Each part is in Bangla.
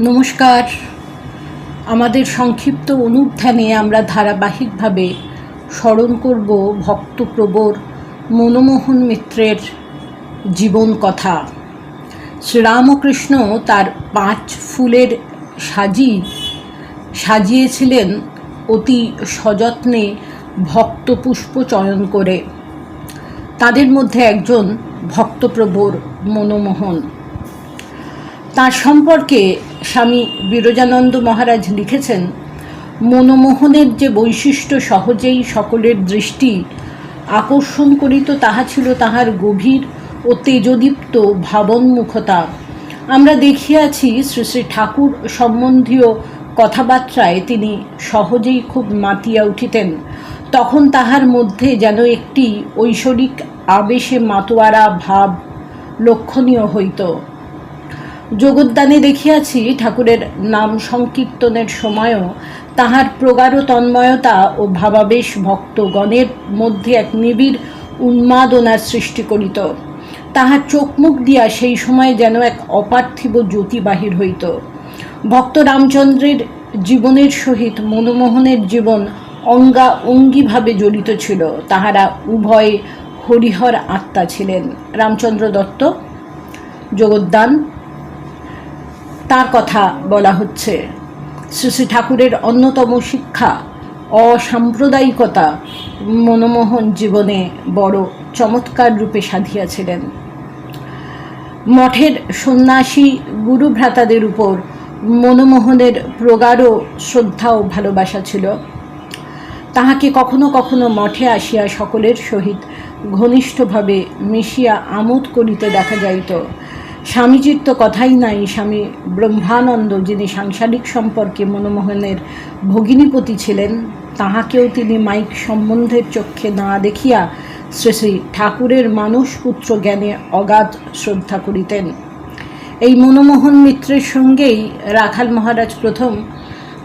নমস্কার। আমাদের সংক্ষিপ্ত অনুধ্যানে আমরা ধারাবাহিকভাবে স্মরণ করব ভক্তপ্রবর মনমোহন মিত্রের জীবন কথা। শ্রীরামকৃষ্ণ তার পাঁচ ফুলের সাজি, সাজিয়েছিলেন অতি সযত্নে ভক্তপুষ্প চয়ন করে। তাদের মধ্যে একজন ভক্তপ্রবর মনমোহন। তার সম্পর্কে স্বামী বিরজানন্দ মহারাজ লিখেছেন, মনমোহনের যে বৈশিষ্ট্য সহজেই সকলের দৃষ্টি আকর্ষণ করিত তাহা ছিল তাহার গভীর ও তেজদীপ্ত ভাবনমুখতা। আমরা দেখিয়াছি শ্রী শ্রী ঠাকুর সম্বন্ধীয় কথাবার্তায় তিনি সহজেই খুব মাতিয়া উঠিতেন। তখন তাহার মধ্যে যেন একটি ঐশ্বরিক আবেশে মাতোয়ারা ভাব লক্ষণীয় হইত। যোগদানে দেখিয়াছি ঠাকুরের নাম সংকীর্তনের সময়ও তাহার প্রগাঢ় তন্ময়তা ও ভাবাবেশ ভক্তগণের মধ্যে এক নিবিড় উন্মাদনার সৃষ্টি করিত। তাহার চোখ মুখ দিয়া সেই সময় যেন এক অপার্থিব জ্যোতি বাহির হইত। ভক্ত রামচন্দ্রের জীবনের সহিত মনমোহনের জীবন অঙ্গা অঙ্গিভাবে জড়িত ছিল। তাহারা উভয়ে হরিহর আত্মা ছিলেন। রামচন্দ্র দত্ত জগদ্দান তার কথা বলা হচ্ছে। শ্রী শ্রী ঠাকুরের অন্যতম শিক্ষা, অসাম্প্রদায়িকতা মনমোহন জীবনে বড় চমৎকার রূপে সাধিয়াছিলেন। মঠের সন্ন্যাসী গুরুভ্রাতাদের উপর মনমোহনের প্রগাঢ় শ্রদ্ধা ও ভালোবাসা ছিল। তাহাকে কখনো কখনো মঠে আসিয়া সকলের সহিত ঘনিষ্ঠভাবে মিশিয়া আমোদ করিতে দেখা যাইত। স্বামীজির তো কথাই নাই, স্বামী ব্রহ্মানন্দ যিনি সাংসারিক সম্পর্কে মনমোহনের ভগিনীপতি ছিলেন, তাহাকেও তিনি মাইক সম্বন্ধের চক্ষে না দেখিয়া শ্রী শ্রী ঠাকুরের মানুষ পুত্র জ্ঞানে অগাধ শ্রদ্ধা করিতেন। এই মনমোহন মিত্রের সঙ্গেই রাখাল মহারাজ প্রথম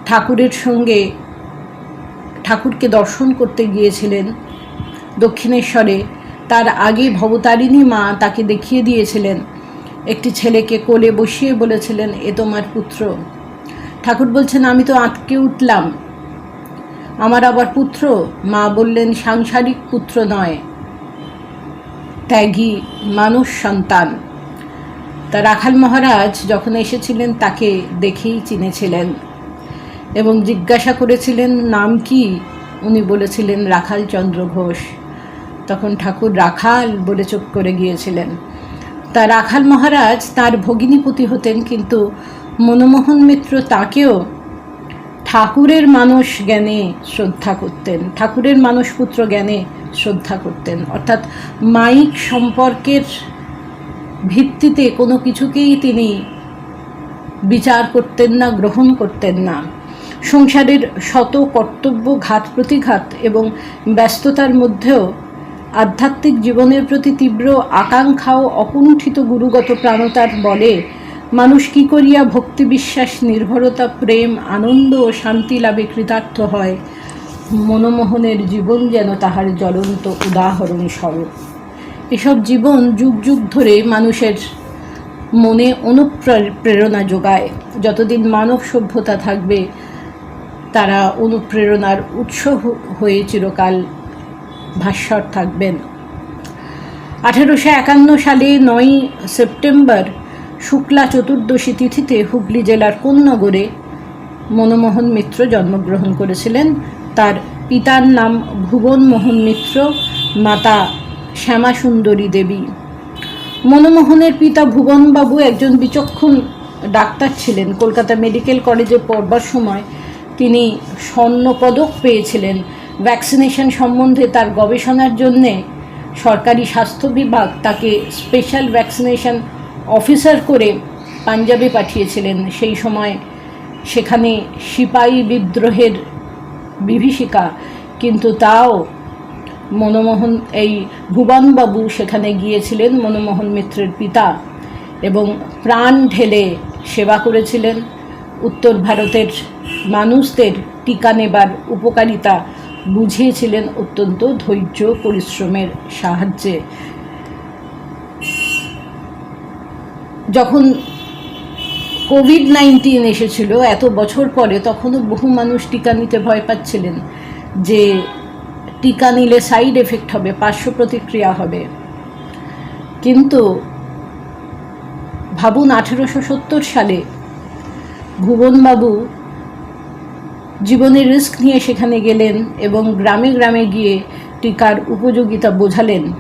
ঠাকুরের সঙ্গে ঠাকুরকে দর্শন করতে গিয়েছিলেন। দক্ষিণেশ্বরে তার আগে ভবতারিণী মা তাকে দেখিয়ে দিয়েছিলেন। একটি ছেলেকে কোলে বসিয়ে বলেছিলেন, এ তোমার পুত্র। ঠাকুর বলছেন, আমি তো আটকে উঠলাম। আমার আবার পুত্র? মা বললেন, সাংসারিক পুত্র নয়, ত্যাগী মানুষ সন্তান। তা রাখাল মহারাজ যখন এসেছিলেন, তাকে দেখেই চিনেছিলেন এবং জিজ্ঞাসা করেছিলেন, নাম কি? উনি বলেছিলেন, রাখাল চন্দ্র ঘোষ। তখন ঠাকুর রাখাল বলে চুপ করে গিয়েছিলেন। তা রাখাল মহারাজ তার ভগিনীপতি হতেন, কিন্তু মনমোহন মিত্র তাকেও ঠাকুরের মানুষ জ্ঞানে শ্রদ্ধা করতেন, ঠাকুরের মানুষ পুত্র জ্ঞানে শ্রদ্ধা করতেন। অর্থাৎ মাইক সম্পর্কের ভিত্তিতে কোনো কিছুকেই তিনি বিচার করতেন না, গ্রহণ করতেন না। সংসারের শত কর্তব্য ঘাত প্রতিঘাত এবং ব্যস্ততার মধ্যেও আধ্যাত্মিক জীবনের প্রতি তীব্র আকাঙ্ক্ষা ও অকুণ্ঠিত গুরুগত প্রাণতার বলে, মানুষ কি করিয়া ভক্তি বিশ্বাস, নির্ভরতা, প্রেম, আনন্দ ও শান্তি লাভে কৃতার্থ হয়? মনমোহনের জীবন যেন তাহার জ্বলন্ত উদাহরণ স্বরূপ এসব জীবন যুগ যুগ ধরে মানুষের মনে অনুপ্রেরণা যোগায়। যতদিন মানব সভ্যতা থাকবে, তারা অনুপ্রেরণার উৎস হয়ে চিরকাল ভাস্বর থাকবেন। আঠেরোশো একান্ন সালে নয় সেপ্টেম্বর শুক্লা চতুর্দশী তিথিতে হুগলি জেলার কোন্নগরে মনমোহন মিত্র জন্মগ্রহণ করেছিলেন? তার পিতার নাম ভুবন মোহন মিত্র, মাতা শ্যামাসুন্দরী দেবী। মনমোহনের পিতা ভুবনবাবু একজন বিচক্ষণ ডাক্তার ছিলেন। কলকাতা মেডিকেল কলেজে পড়বার সময় তিনি স্বর্ণপদক পেয়েছিলেন। ভ্যাকসিনেশন সম্বন্ধে তার গবেষণার জন্যে সরকারি স্বাস্থ্য বিভাগ তাকে স্পেশাল ভ্যাকসিনেশন অফিসার করে পাঞ্জাবে পাঠিয়েছিলেন। সেই সময় সেখানে সিপাহী বিদ্রোহের বিভীষিকা, কিন্তু তাও মনমোহন, এই ভুবনবাবু সেখানে গিয়েছিলেন, মনমোহন মিত্রের পিতা, এবং প্রাণ ঢেলে সেবা করেছিলেন। উত্তর ভারতের মানুষদের টিকা নেবার উপকারিতা বুঝিয়েছিলেন অত্যন্ত ধৈর্য পরিশ্রমের সাহায্যে। যখন কোভিড নাইন্টিন এসেছিল এত বছর পরে, তখনও বহু মানুষ টিকা নিতে ভয় পাচ্ছিলেন যে টিকা নিলে সাইড এফেক্ট হবে, পার্শ্ব প্রতিক্রিয়া হবে। কিন্তু ভাবুন, আঠেরোশো সত্তর সালে ভুবনবাবু জীবনের রিস্ক নিয়ে সেখানে গেলেন এবং গ্রামে গ্রামে গিয়ে টিকার উপযোগিতা বোঝালেন।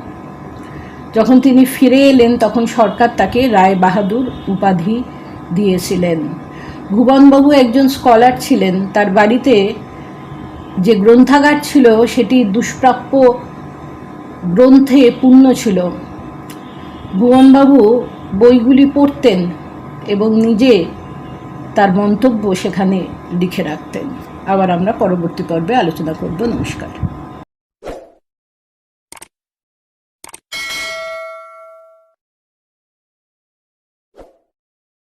যখন তিনি ফিরে এলেন, তখন সরকার তাকে রায় বাহাদুর উপাধি দিয়েছিলেন। ভুবনবাবু একজন স্কলার ছিলেন। তার বাড়িতে যে গ্রন্থাগার ছিল, সেটি দুষ্প্রাপ্য গ্রন্থে পূর্ণ ছিল। ভুবনবাবু বইগুলি পড়তেন এবং নিজে তার মন্তব্য সেখানে লিখে রাখতেন। আবার আমরা পরবর্তী পর্বে আলোচনা করব। নমস্কার।